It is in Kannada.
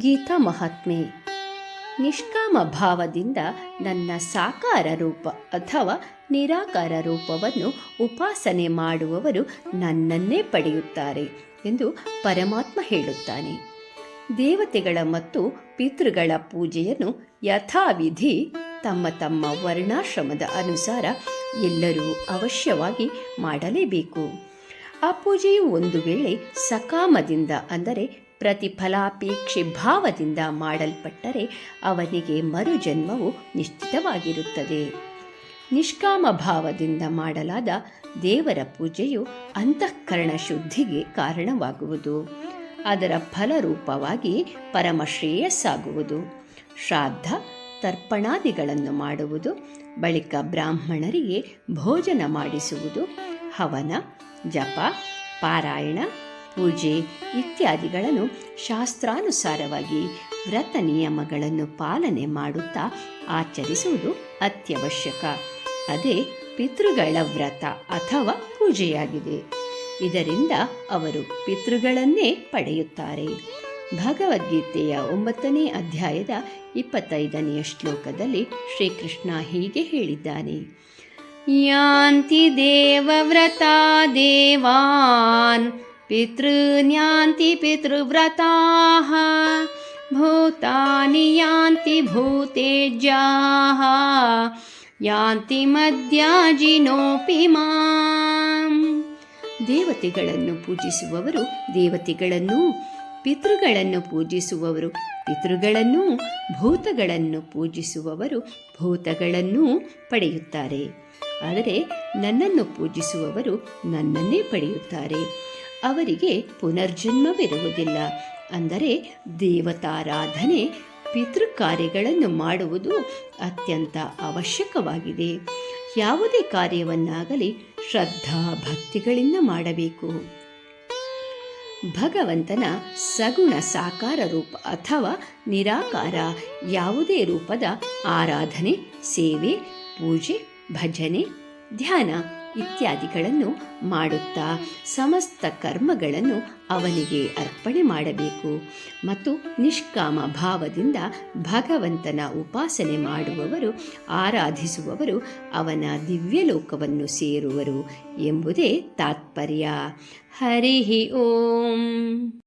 ಗೀತಾ ಮಹಾತ್ಮೆ. ನಿಷ್ಕಾಮ ಭಾವದಿಂದ ನನ್ನ ಸಾಕಾರ ರೂಪ ಅಥವಾ ನಿರಾಕಾರ ರೂಪವನ್ನು ಉಪಾಸನೆ ಮಾಡುವವರು ನನ್ನನ್ನೇ ಪಡೆಯುತ್ತಾರೆ ಎಂದು ಪರಮಾತ್ಮ ಹೇಳುತ್ತಾನೆ. ದೇವತೆಗಳ ಮತ್ತು ಪಿತೃಗಳ ಪೂಜೆಯನ್ನು ಯಥಾವಿಧಿ ತಮ್ಮ ತಮ್ಮ ವರ್ಣಾಶ್ರಮದ ಅನುಸಾರ ಎಲ್ಲರೂ ಅವಶ್ಯವಾಗಿ ಮಾಡಲೇಬೇಕು. ಆ ಪೂಜೆಯು ಒಂದು ವೇಳೆ ಸಕಾಮದಿಂದ ಅಂದರೆ ಪ್ರತಿಫಲಾಪೇಕ್ಷೆ ಭಾವದಿಂದ ಮಾಡಲ್ಪಟ್ಟರೆ ಅವನಿಗೆ ಮರುಜನ್ಮವು ನಿಶ್ಚಿತವಾಗಿರುತ್ತದೆ. ನಿಷ್ಕಾಮ ಭಾವದಿಂದ ಮಾಡಲಾದ ದೇವರ ಪೂಜೆಯು ಅಂತಃಕರಣ ಶುದ್ಧಿಗೆ ಕಾರಣವಾಗುವುದು. ಅದರ ಫಲರೂಪವಾಗಿ ಪರಮಶ್ರೇಯಸ್ಸಾಗುವುದು. ಶ್ರಾದ್ದ ತರ್ಪಣಾದಿಗಳನ್ನು ಮಾಡುವುದು, ಬಳಿಕ ಬ್ರಾಹ್ಮಣರಿಗೆ ಭೋಜನ ಮಾಡಿಸುವುದು, ಹವನ, ಜಪ, ಪಾರಾಯಣ ಪೂಜೆ ಇತ್ಯಾದಿಗಳನ್ನು ಶಾಸ್ತ್ರಾನುಸಾರವಾಗಿ ವ್ರತ ನಿಯಮಗಳನ್ನು ಪಾಲನೆ ಮಾಡುತ್ತಾ ಆಚರಿಸುವುದು ಅತ್ಯವಶ್ಯಕ. ಅದೇ ಪಿತೃಗಳ ವ್ರತ ಅಥವಾ ಪೂಜೆಯಾಗಿದೆ. ಇದರಿಂದ ಅವರು ಪಿತೃಗಳನ್ನೇ ಪಡೆಯುತ್ತಾರೆ. ಭಗವದ್ಗೀತೆಯ ಒಂಬತ್ತನೇ ಅಧ್ಯಾಯದ ಇಪ್ಪತ್ತೈದನೆಯ ಶ್ಲೋಕದಲ್ಲಿ ಶ್ರೀಕೃಷ್ಣ ಹೀಗೆ ಹೇಳಿದ್ದಾನೆ. ಯಾಂತಿ ದೇವವ್ರತ ದೇವಾನ್ ಪಿತೃನ್ಯಾಂತಿ पितृव्रताः ಭೂತಾನಿ ಯಾಂತಿ भूतेज्याः ಯಾಂತಿ ಮದ್ಯಾಜಿನೋಪಿ ಮಾಂ ದೇವತೆಗಳನ್ನು ಪೂಜಿಸುವವರು ದೇವತೆಗಳನ್ನು, ಪಿತೃಗಳನ್ನು ಪೂಜಿಸುವವರು ಪಿತೃಗಳನ್ನು, ಭೂತಗಳನ್ನು ಪೂಜಿಸುವವರು ಭೂತಗಳನ್ನು ಪಡೆಯುತ್ತಾರೆ. ಆದರೆ ನನ್ನನ್ನು ಪೂಜಿಸುವವರು ನನ್ನನ್ನೇ ಪಡೆಯುತ್ತಾರೆ. ಅವರಿಗೆ ಪುನರ್ಜನ್ಮವಿರುವುದಿಲ್ಲ. ಅಂದರೆ ದೇವತಾರಾಧನೆ ಪಿತೃ ಕಾರ್ಯಗಳನ್ನು ಮಾಡುವುದು ಅತ್ಯಂತ ಅವಶ್ಯಕವಾಗಿದೆ. ಯಾವುದೇ ಕಾರ್ಯವನ್ನಾಗಲಿ ಶ್ರದ್ಧಾ ಭಕ್ತಿಗಳಿಂದ ಮಾಡಬೇಕು. ಭಗವಂತನ ಸಗುಣ ಸಾಕಾರ ರೂಪ ಅಥವಾ ನಿರಾಕಾರ ಯಾವುದೇ ರೂಪದ ಆರಾಧನೆ, ಸೇವೆ, ಪೂಜೆ, ಭಜನೆ, ಧ್ಯಾನ. ಇತ್ಯಾದಿಗಳನ್ನು ಮಾಡುತ್ತಾ ಸಮಸ್ತ ಕರ್ಮಗಳನ್ನು ಅವನಿಗೆ ಅರ್ಪಣೆ ಮಾಡಬೇಕು. ಮತ್ತು ನಿಷ್ಕಾಮ ಭಾವದಿಂದ ಭಗವಂತನ ಉಪಾಸನೆ ಮಾಡುವವರು, ಆರಾಧಿಸುವವರು ಅವನ ದಿವ್ಯಲೋಕವನ್ನು ಸೇರುವರು ಎಂಬುದೇ ತಾತ್ಪರ್ಯ. ಹರಿ ಓಂ.